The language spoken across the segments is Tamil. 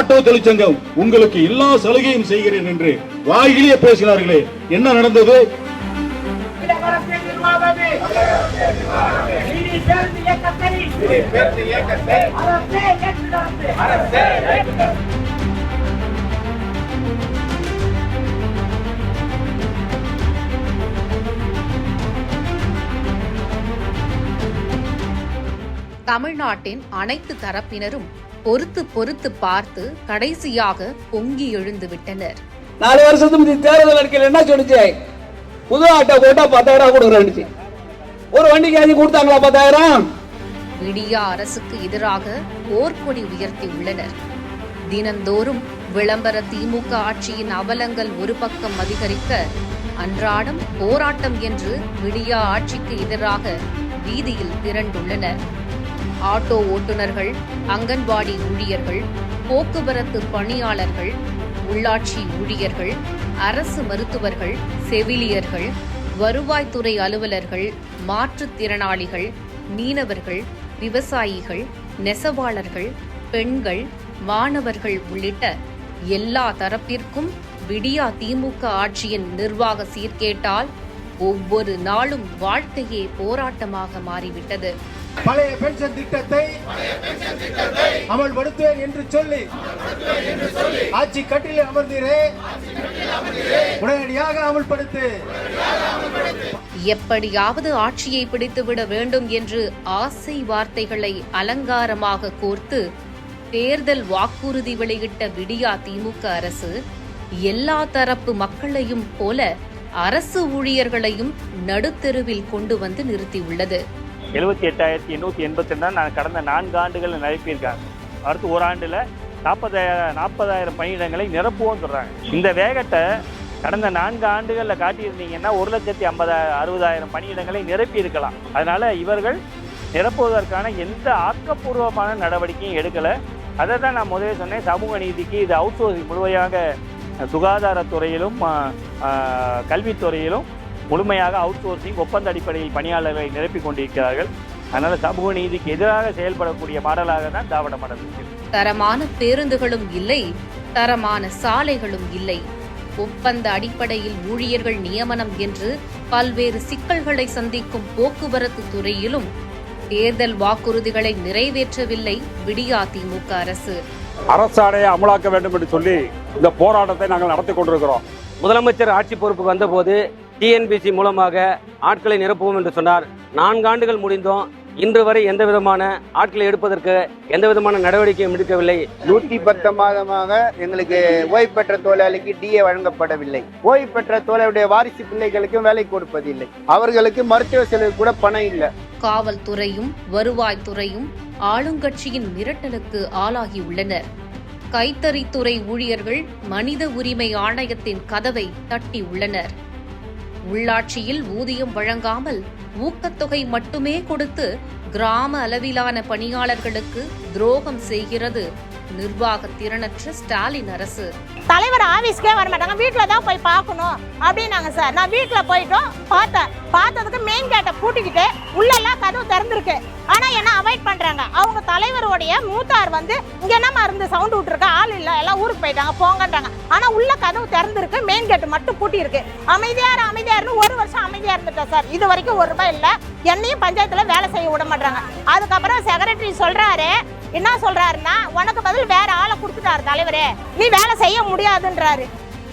ஆட்டோ தொழிற்சங்கம் உங்களுக்கு எல்லா சலுகையும் செய்கிறேன் என்று வாயிலே பேசினார்களே. என்ன நடந்தது? தமிழ்நாட்டின் அனைத்து தரப்பினரும் பொறுத்து பொறுத்து பார்த்து கடைசியாக பொங்கி எழுந்து விட்டனர். நாலு வருஷத்துக்கு தேர்தல் அறிக்கையில் என்ன சொல்லுச்சு? புது ஆட்டோ போட்டா பத்தாயிரம் கொடுக்குறேன்னுச்சு ஒரு வண்டிக்கு அஞ்சு கொடுத்தாங்களா பத்தாயிரம்? விடியா அரசுக்கு எதிராக போர்க்கொடி உயர்த்தி உள்ளனர். தினந்தோறும் விளம்பர திமுக ஆட்சியின் அவலங்கள் ஒரு பக்கம் அதிகரிக்க அன்றாடம் போராட்டம் என்று விடியா ஆட்சிக்கு எதிராக வீதியில் திரண்டுள்ளனர். ஆட்டோ ஓட்டுநர்கள் அங்கன்வாடி ஊழியர்கள் போக்குவரத்து பணியாளர்கள் உள்ளாட்சி ஊழியர்கள் அரசு மருத்துவர்கள் செவிலியர்கள் வருவாய்த்துறை அலுவலர்கள் மாற்றுத்திறனாளிகள் மீனவர்கள் விவசாயிகள் நெசவாளர்கள் பெண்கள் மாணவர்கள் உள்ளிட்ட எல்லா தரப்பிற்கும் விடியா திமுக ஆட்சியின் நிர்வாக சீர்கேட்டால் ஒவ்வொரு நாளும் வாழ்க்கையே போராட்டமாக மாறிவிட்டது. பழைய பென்ஷன் திட்டத்தை அமல்படுத்துவேன் என்று சொல்லி ஆட்சி கட்டில் அமர்ந்தீரே. உடனடியாக அமல்படுத்து. எப்படியாவது ஆட்சியை பிடித்துவிட வேண்டும் என்று ஆசை வார்த்தைகளை அலங்காரமாக கோர்த்து தேர்தல் வாக்குறுதி வெளியிட்ட விடியா திமுக அரசு எல்லா தரப்பு மக்களையும் போல அரசு ஊழியர்களையும் நடுத்தெருவில் கொண்டு வந்து நிறுத்தியுள்ளது. எழுபத்தி எட்டாயிரத்தி எண்ணூற்றி எண்பத்தி ரெண்டு நான் கடந்த நான்கு ஆண்டுகள் நிரப்பியிருக்காங்க. அடுத்து ஒரு ஆண்டில் நாற்பதாயிரம் நாற்பதாயிரம் பணியிடங்களை நிரப்புவோம் சொல்கிறாங்க இந்த வேகத்தை கடந்த நான்கு ஆண்டுகளில் காட்டியிருந்தீங்கன்னா ஒரு லட்சத்தி ஐம்பதாயிரம் அறுபதாயிரம் பணியிடங்களை நிரப்பி இருக்கலாம் அதனால் இவர்கள் நிரப்புவதற்கான எந்த ஆக்கப்பூர்வமான நடவடிக்கையும் எடுக்கலை. அதை தான் நான் முதலே சொன்னேன். சமூக நீதிக்கு இது அவுட் சோர்சிங் முழுமையாக சுகாதாரத்துறையிலும் கல்வித்துறையிலும் முழுமையாக அவுட் சோர்சிங் ஒப்பந்த அடிப்படையில் பணியாளர்களை நிரப்பிக் கொண்டிருக்கிறார்கள். அதனால் சமூக நீதிக்கு எதிராக செயல்படக்கூடிய மாடலாக தான் திராவிட மாடல் இருக்கிறது தரமான பேருந்துகளும் இல்லை தரமான சாலைகளும் இல்லை. ஒப்பந்த அடிப்படையில் ஊழியர்கள் நியமனம் என்று பல்வேறு சிக்கல்களை சந்திக்கும் போக்குவரத்து துறையிலும் தேர்தல் வாக்குறுதிகளை நிறைவேற்றவில்லை விடியா திமுக அரசு. அரசாணையை அமலாக்க வேண்டும் என்று சொல்லி இந்த போராட்டத்தை நாங்கள் நடத்தி கொண்டிருக்கிறோம். முதலமைச்சர் ஆட்சி பொறுப்புக்கு வந்தபோது டிஎன்பிசி மூலமாக ஆட்களை நிரப்புவோம் என்று சொன்னார். நான்கு ஆண்டுகள் முடிந்தோம். இன்று வரை எந்த விதமான ஆட்களை எடுப்பதற்கு எந்த விதமான நடவடிக்கையும் எடுக்கவில்லை. நூத்தி பத்து மாதமாக எங்களுக்கு ஓய்வு பெற்ற தொழிலாளிக்கு டிஏ வழங்கப்படவில்லை. ஓய்வு பெற்ற தொழிலாளருடைய வாரிசு பிள்ளைகளுக்கும் வேலை கொடுப்பதில்லை. அவர்களுக்கு மருத்துவ செலவு கூட பணம் இல்லை. காவல்துறையும் வருவாய்த்துறையும் ஆளுங்கட்சியின் மிரட்டலுக்கு ஆளாகியுள்ளனர் கைத்தறித்துறை ஊழியர்கள் மனித உரிமை ஆணையத்தின் கதவை தட்டியுள்ளனர் உள்ளாட்சியில் ஊதியம் வழங்காமல் ஊக்கத்தொகை மட்டுமே கொடுத்து கிராம அளவிலான பணியாளர்களுக்கு துரோகம் செய்கிறது நிர்வாக திறனற்ற ஸ்டாலின் அரசு. தலைவர் ஆபீஸ்க்கே வர மாட்டாங்க. வீட்டுல தான் போய் பார்க்கணும். அப்படின்னாங்க சார். நான் வீட்டுல போயிட்டோம். பார்த்தேன் பார்த்ததுக்கு மெயின் கேட்டை பூட்டிக்கிட்டு உள்ளெல்லாம் கதவு திறந்துருக்கு. ஆனா என்ன அவாய்ட் பண்றாங்க. அவங்க தலைவருடைய மூத்தார் வந்து இங்க என்னமா இருந்து சவுண்ட் விட்டுருக்க? ஆள் இல்ல. எல்லாம் ஊருக்கு போயிட்டாங்க. போங்கன்றாங்க. ஆனா உள்ள கதவு திறந்துருக்கு. மெயின் கேட் மட்டும் பூட்டி இருக்கு அமைதியார் அமைதியார்னு ஒரு வருஷம் அமைதியா இருந்துட்டா சார். இது வரைக்கும் ஒரு ரூபாய் இல்ல. என்னையும் பஞ்சாயத்துல வேலை செய்ய விட மாட்டாங்க அதுக்கப்புறம் செக்ரட்டரி சொல்றாரு. என்ன சொல்றாருன்னா உனக்கு பதில் வேற ஆளை கொடுத்துட்டாரு தலைவரே. நீ வேலை செய்ய முடியாதுன்றாரு.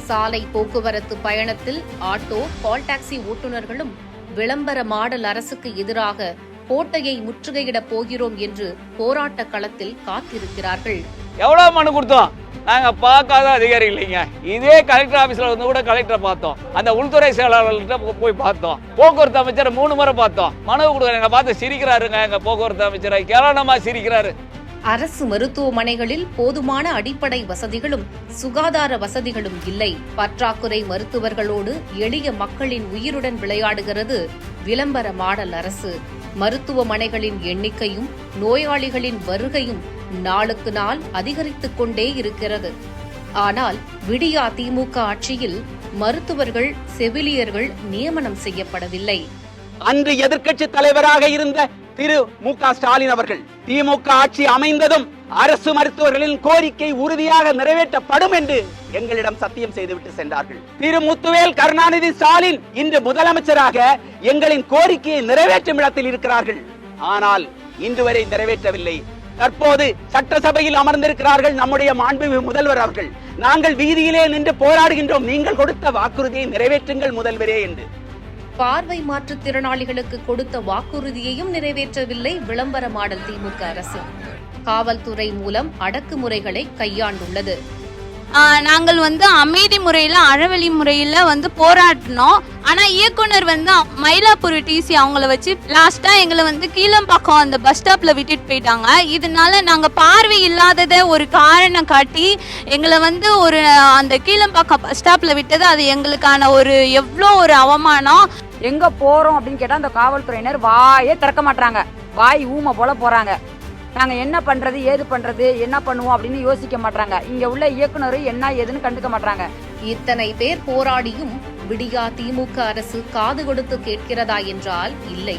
சாலை போக்குவரத்து பயணத்தில் ஆட்டோ கால் டாக்ஸி ஓட்டுநர்களும் விளம்பர மாடல் அரசுக்கு எதிராக கோட்டையை முற்றுகையிடப் போகிறோம் என்று போராட்ட களத்தில் காத்திருக்கிறார்கள். எவ்வளோ மனு கொடுத்தோம்? நாங்க பார்க்காத அதிகாரி இல்லைங்க. இதே கலெக்டர் ஆபீஸ்ல வந்து கூட கலெக்டரை பார்த்தோம். அந்த உள்துறை செயலாளர்கிட்ட போய் பார்த்தோம். போக்குவரத்து அமைச்சரை மூணு முறை பார்த்தோம். மனு கொடுக்குற பார்த்து சிரிக்கிறாருங்க எங்க போக்குவரத்து அமைச்சரை. கேவலமா சிரிக்கிறாரு. அரசு மருத்துவமனைகளில் போதுமான அடிப்படை வசதிகளும் சுகாதார வசதிகளும் இல்லை. பற்றாக்குறை மருத்துவர்களோடு எளிய மக்களின் உயிருடன் விளையாடுகிறது விளம்பர மாடல் அரசு. மருத்துவமனைகளின் எண்ணிக்கையும் நோயாளிகளின் வருகையும் நாளுக்கு நாள் அதிகரித்துக் கொண்டே இருக்கிறது. ஆனால் விடியா திமுக ஆட்சியில் மருத்துவர்கள் செவிலியர்கள் நியமனம் செய்யப்படவில்லை. அன்று எதிர்க்கட்சி தலைவராக இருந்த திரு மு ஸ்டாலின் அவர்கள் திமுக ஆட்சி அமைந்ததும் அரசு மருத்துவர்களின் கோரிக்கை உறுதியாக நிறைவேற்றப்படும் என்று எங்களிடம் சத்தியம் செய்துவிட்டு சென்றார்கள். திரு முத்துவேல் கருணாநிதி ஸ்டாலின் இன்று முதலமைச்சராக எங்களின் கோரிக்கையை நிறைவேற்றும் இடத்தில் இருக்கிறார்கள். ஆனால் இன்று வரை நிறைவேற்றவில்லை. தற்போது சட்டசபையில் அமர்ந்திருக்கிறார்கள் நம்முடைய மாண்புமிகு முதல்வர் அவர்கள். நாங்கள் வீதியிலே நின்று போராடுகின்றோம். நீங்கள் கொடுத்த வாக்குறுதியை நிறைவேற்றுங்கள் முதல்வரே என்று. பார்வை மாற்றுத்திறனாளிகளுக்கு கொடுத்த வாக்குறுதியையும் நிறைவேற்றவில்லை விளம்பர மாடல் திமுக அரசு. காவல்துறை மூலம் அடக்குமுறைகளை கையாண்டுள்ளது. நாங்கள் வந்து அமைதி முறையில் அறவழி முறையில் வந்து போராடினோம். ஆனால் இயக்குனர் வந்து மயிலாப்பூர் டிசி அவங்கள வச்சு லாஸ்ட்டாக எங்களை வந்து கீழம்பாக்கம் அந்த பஸ் ஸ்டாப்பில் விட்டுட்டு போயிட்டாங்க. இதனால நாங்கள் பார்வை இல்லாததை ஒரு காரணம் காட்டி எங்களை வந்து ஒரு அந்த கீழம்பாக்கம் பஸ் ஸ்டாப்பில் விட்டது. அது எங்களுக்கான ஒரு எவ்வளோ ஒரு அவமானம். எங்க போறோம் அப்படின்னு கேட்டா அந்த காவல்துறையினர் வாயே திறக்க மாட்டாங்க வாய் ஊமை போல போறாங்க. நாங்க என்ன பண்றது ஏது பண்றது என்ன பண்ணுவோம் அப்படின்னு யோசிக்க மாட்டாங்க இங்க உள்ள இயக்குனர் என்ன ஏதுன்னு கண்டுக்க மாட்டாங்க இத்தனை பேர் போராடியும் விடியா திமுக அரசு காது கொடுத்து கேட்கிறதா என்றால் இல்லை.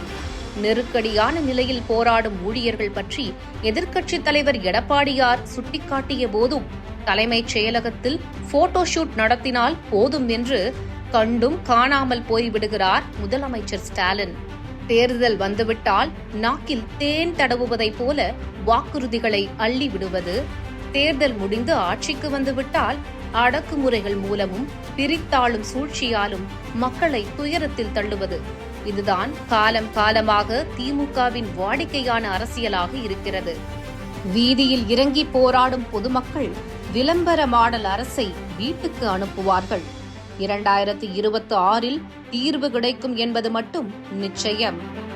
நெருக்கடியான நிலையில் போராடும் ஊழியர்கள் பற்றி எதிர்க்கட்சித் தலைவர் எடப்பாடியார் சுட்டிக்காட்டிய போதும் தலைமைச் செயலகத்தில் போட்டோஷூட் நடத்தினால் போதும் என்று கண்டும் காணாமல் போய்விடுகிறார் முதலமைச்சர் ஸ்டாலின். தேர்தல் வந்துவிட்டால் நாக்கில் தேன் தடவுவதைப் போல வாக்குறுதிகளை அள்ளி விடுவது தேர்தல் முடிந்து ஆட்சிக்கு வந்துவிட்டால் அடக்குமுறைகள் மூலமும் பிரித்தாளும் சூழ்ச்சியாலும் மக்களை துயரத்தில் தள்ளுவது. இதுதான் காலம் காலமாக திமுகவின் வாடிக்கையான அரசியலாக இருக்கிறது. வீதியில் இறங்கி போராடும் பொதுமக்கள் விளம்பர மாடல் அரசை வீட்டுக்கு அனுப்புவார்கள். இரண்டாயிரத்தி இருபத்தி ஆறில் தீர்வு கிடைக்கும் என்பது மட்டும் நிச்சயம்.